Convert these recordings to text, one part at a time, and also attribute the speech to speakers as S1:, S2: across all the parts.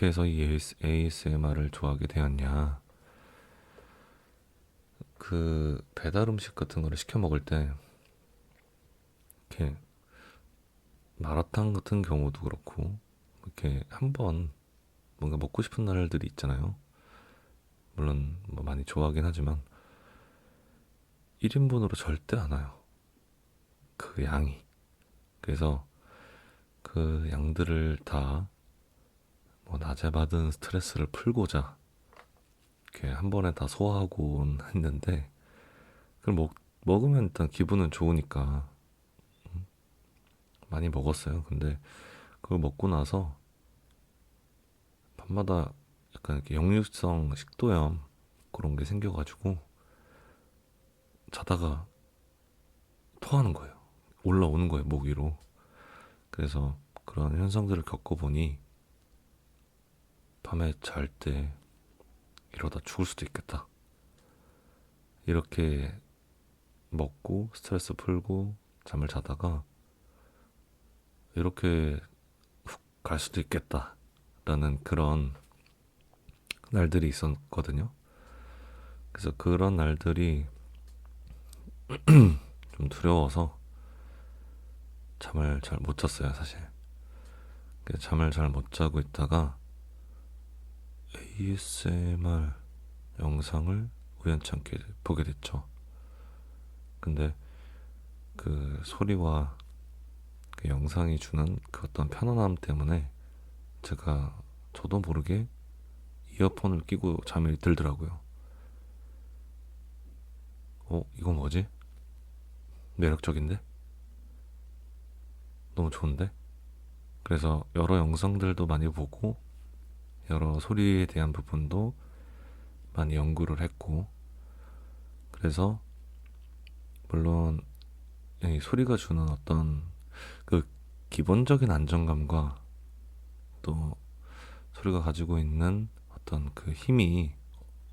S1: 그 어떻게 해서 이 ASMR을 좋아하게 되었냐? 그 배달 음식 같은 거를 시켜 먹을 때 이렇게 마라탕 같은 경우도 그렇고 이렇게 한 번 뭔가 먹고 싶은 날들이 있잖아요. 물론 뭐 많이 좋아하긴 하지만 1인분으로 절대 안 와요. 그 양이. 그래서 그 양들을 다 뭐 낮에 받은 스트레스를 풀고자 이렇게 한 번에 다 소화하곤 했는데 그걸 먹, 먹으면 일단 기분은 좋으니까 음, 많이 먹었어요. 근데 그걸 먹고 나서 밤마다 약간 이렇게 역류성 식도염 그런 게 생겨가지고 자다가 토하는 거예요. 올라오는 거예요, 목 위로. 그래서 그런 현상들을 겪어보니 밤에 잘 때 이러다 죽을 수도 있겠다. 이렇게 먹고 스트레스 풀고 잠을 자다가 이렇게 훅 갈 수도 있겠다 라는 그런 날들이 있었거든요. 그래서 그런 날들이 좀 두려워서 잠을 잘 못 잤어요, 사실. 잠을 잘 못 자고 있다가 ASMR 영상을 우연찮게 보게 됐죠. 근데 그 소리와 그 영상이 주는 그 어떤 편안함 때문에 제가 저도 모르게 이어폰을 끼고 잠이 들더라고요. 어, 이건 뭐지? 매력적인데? 너무 좋은데? 그래서 여러 영상들도 많이 보고 여러 소리에 대한 부분도 많이 연구를 했고 그래서 물론 이 소리가 주는 어떤 그 기본적인 안정감과 또 소리가 가지고 있는 어떤 그 힘이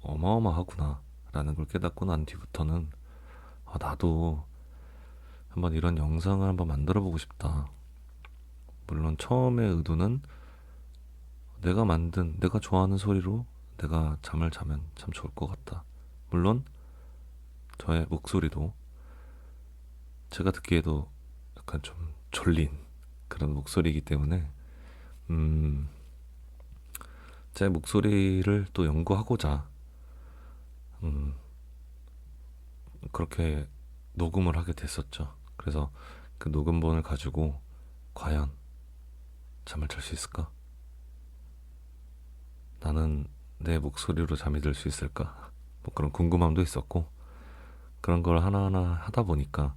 S1: 어마어마하구나라는 걸 깨닫고 난 뒤부터는 아, 나도 한번 이런 영상을 한번 만들어 보고 싶다. 물론 처음의 의도는 내가 만든, 내가 좋아하는 소리로 내가 잠을 자면 참 좋을 것 같다. 물론 저의 목소리도 제가 듣기에도 약간 좀 졸린 그런 목소리이기 때문에 음, 제 목소리를 또 연구하고자 음, 그렇게 녹음을 하게 됐었죠. 그래서 그 녹음본을 가지고 과연 잠을 잘 수 있을까? 나는 내 목소리로 잠이 들 수 있을까? 뭐 그런 궁금함도 있었고 그런 걸 하나하나 하다 보니까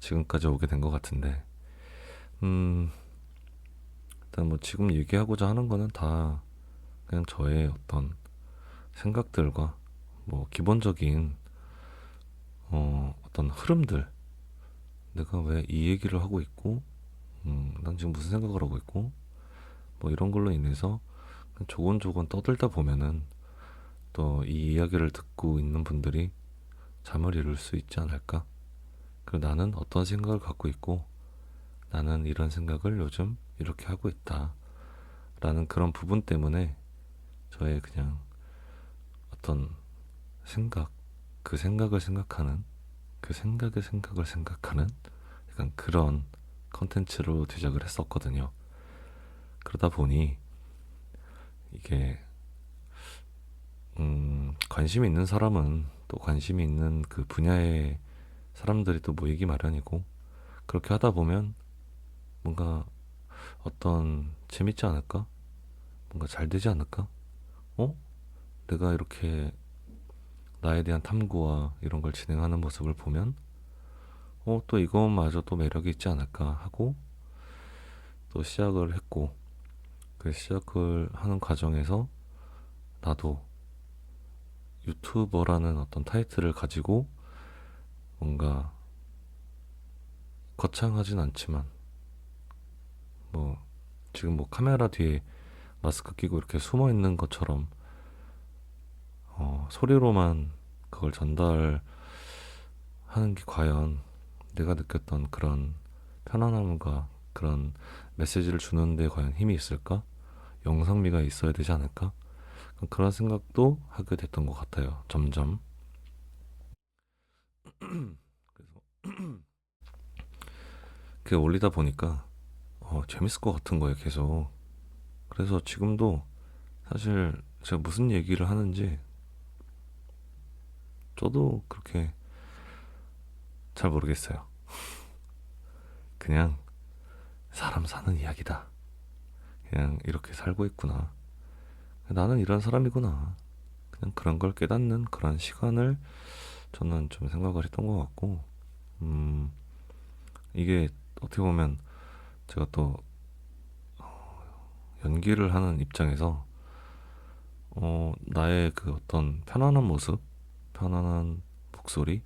S1: 지금까지 오게 된 것 같은데 음 일단 뭐 지금 얘기하고자 하는 거는 다 그냥 저의 어떤 생각들과 뭐 기본적인 어, 어떤 흐름들 내가 왜 이 얘기를 하고 있고 음, 난 지금 무슨 생각을 하고 있고 뭐 이런 걸로 인해서 조곤조곤 떠들다 보면은 또 이 이야기를 듣고 있는 분들이 잠을 이룰 수 있지 않을까? 그리고 나는 어떤 생각을 갖고 있고 나는 이런 생각을 요즘 이렇게 하고 있다. 라는 그런 부분 때문에 저의 그냥 어떤 생각, 그 생각을 생각하는, 그 생각의 생각을 생각하는 약간 그런 컨텐츠로 제작을 했었거든요. 그러다 보니 이게 음, 관심이 있는 사람은 또 관심이 있는 그 분야의 사람들이 또 모이기 마련이고 그렇게 하다 보면 뭔가 어떤 재밌지 않을까? 뭔가 잘 되지 않을까? 어? 내가 이렇게 나에 대한 탐구와 이런 걸 진행하는 모습을 보면 어, 또 이것마저 또 매력이 있지 않을까 하고 또 시작을 했고 그 시작을 하는 과정에서 나도 유튜버라는 어떤 타이틀을 가지고 뭔가 거창하진 않지만 뭐 지금 뭐 카메라 뒤에 마스크 끼고 이렇게 숨어 있는 것처럼 어, 소리로만 그걸 전달하는 게 과연 내가 느꼈던 그런 편안함과 그런 메시지를 주는데 과연 힘이 있을까? 영상미가 있어야 되지 않을까? 그런 생각도 하게 됐던 것 같아요. 점점. 그래서 그 올리다 보니까 어, 재밌을 것 같은 거예요, 계속. 그래서 지금도 사실 제가 무슨 얘기를 하는지 저도 그렇게 잘 모르겠어요. 그냥 사람 사는 이야기다. 그냥 이렇게 살고 있구나. 나는 이런 사람이구나. 그냥 그런 걸 깨닫는 그런 시간을 저는 좀 생각을 했던 것 같고, 음, 이게 어떻게 보면 제가 또 어, 연기를 하는 입장에서 어, 나의 그 어떤 편안한 모습, 편안한 목소리,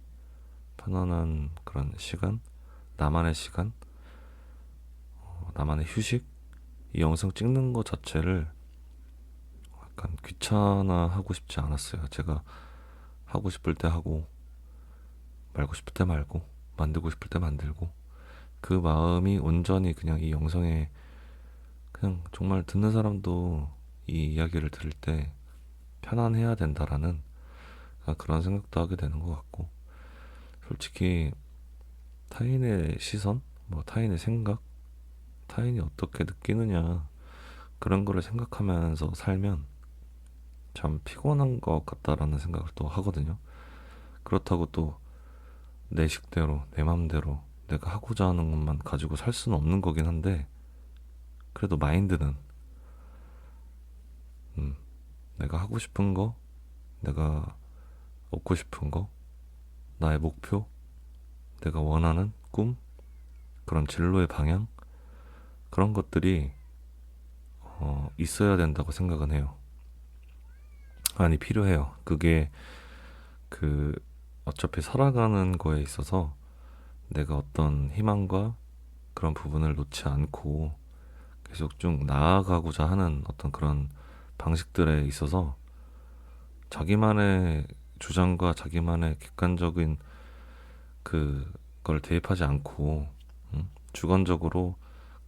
S1: 편안한 그런 시간, 나만의 시간, 어, 나만의 휴식, 이 영상 찍는 것 자체를 약간 귀찮아 하고 싶지 않았어요. 제가 하고 싶을 때 하고, 말고 싶을 때 말고, 만들고 싶을 때 만들고, 그 마음이 온전히 그냥 이 영상에 그냥 정말 듣는 사람도 이 이야기를 들을 때 편안해야 된다라는 그런 생각도 하게 되는 것 같고 솔직히 타인의 시선, 뭐 타인의 생각, 타인이 어떻게 느끼느냐 그런 거를 생각하면서 살면 참 피곤한 것 같다라는 생각을 또 하거든요. 그렇다고 또 내 식대로, 내 맘대로 내가 하고자 하는 것만 가지고 살 수는 없는 거긴 한데 그래도 마인드는 음, 내가 하고 싶은 거, 내가 얻고 싶은 거, 나의 목표, 내가 원하는 꿈, 그런 진로의 방향, 그런 것들이 어, 있어야 된다고 생각은 해요. 아니, 필요해요. 그게 그 어차피 살아가는 거에 있어서 내가 어떤 희망과 그런 부분을 놓지 않고 계속 쭉 나아가고자 하는 어떤 그런 방식들에 있어서 자기만의 주장과 자기만의 객관적인 그걸 대입하지 않고 음? 주관적으로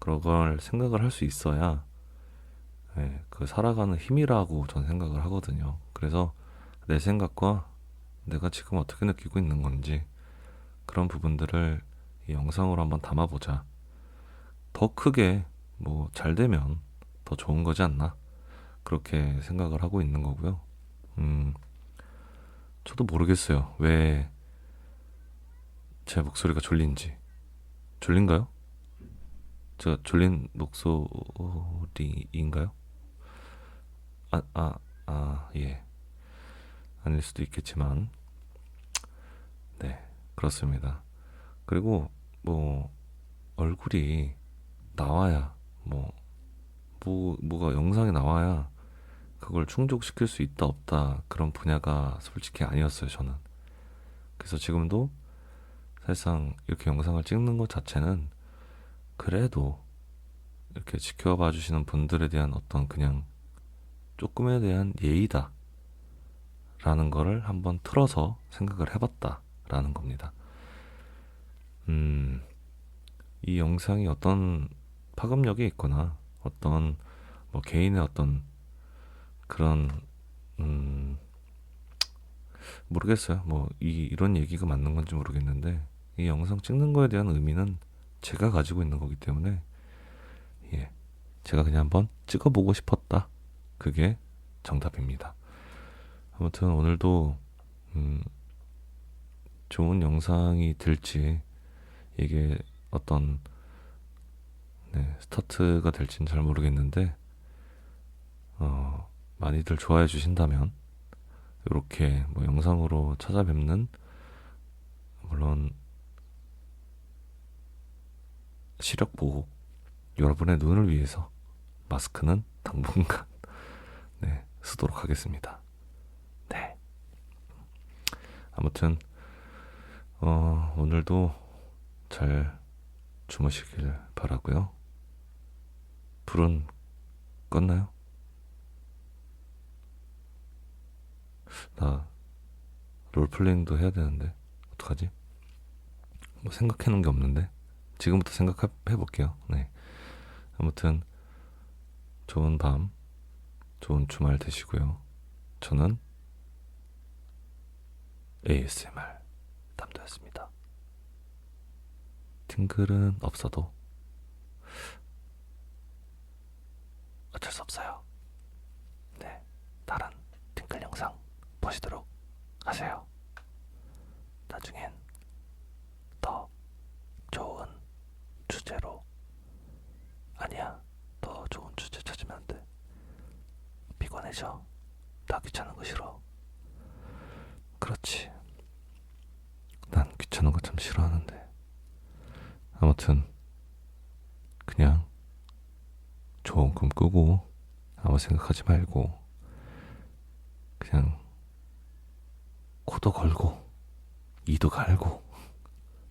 S1: 그런 걸 생각을 할 수 있어야 예, 그 살아가는 힘이라고 저는 생각을 하거든요. 그래서 내 생각과 내가 지금 어떻게 느끼고 있는 건지 그런 부분들을 이 영상으로 한번 담아보자. 더 크게 뭐 잘 되면 더 좋은 거지 않나? 그렇게 생각을 하고 있는 거고요. 음, 저도 모르겠어요. 왜 제 목소리가 졸린지. 졸린가요? 제가 졸린 목소리인가요? 아, 아, 아, 예. 아닐 수도 있겠지만, 네, 그렇습니다. 그리고 뭐, 얼굴이 나와야, 뭐, 뭐, 뭐가 영상에 나와야 그걸 충족시킬 수 있다 없다 그런 분야가 솔직히 아니었어요 저는 그래서 지금도 사실상 이렇게 영상을 찍는 것 자체는 그래도 이렇게 지켜봐 주시는 분들에 대한 어떤 그냥 조금에 대한 예의다 라는 거를 한번 틀어서 생각을 해봤다 라는 겁니다 음, 이 영상이 어떤 파급력이 있거나 어떤 뭐 개인의 어떤 그런 음 모르겠어요. 뭐 이 이런 얘기가 맞는 건지 모르겠는데 이 영상 찍는 거에 대한 의미는 제가 가지고 있는 거기 때문에 예. 제가 그냥 한번 찍어보고 싶었다. 그게 정답입니다. 아무튼 오늘도 음 좋은 영상이 될지 이게 어떤 네, 스타트가 될지는 잘 모르겠는데 어, 많이들 좋아해 주신다면 이렇게 뭐 영상으로 찾아뵙는 물론 시력 보호 여러분의 눈을 위해서 마스크는 당분간 네, 쓰도록 하겠습니다. 네. 아무튼 어, 오늘도 잘 주무시길 바라고요. 불은 껐나요? 나 롤플레잉도 해야 되는데 어떡하지? 뭐 생각해 놓은 게 없는데 지금부터 생각해 볼게요. 네. 아무튼 좋은 밤 좋은 주말 되시고요. 저는 ASMR 담도였습니다. 팅글은 없어도 어쩔 수 없어요. 네, 다른 팅글 영상 보시도록 하세요. 나중엔 더 좋은 주제로 아니야 더 좋은 주제 찾으면 안 돼. 피곤해져. 나 귀찮은 거 싫어. 그렇지. 난 귀찮은 거 참 싫어하는데. 아무튼 그냥 좋은 꿈 꾸고 아무 생각하지 말고 그냥 코도 걸고 이도 갈고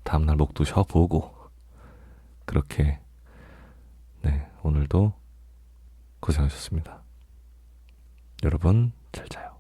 S1: 다음날 목도 쉬어보고 그렇게 네 오늘도 고생하셨습니다. 여러분 잘 자요.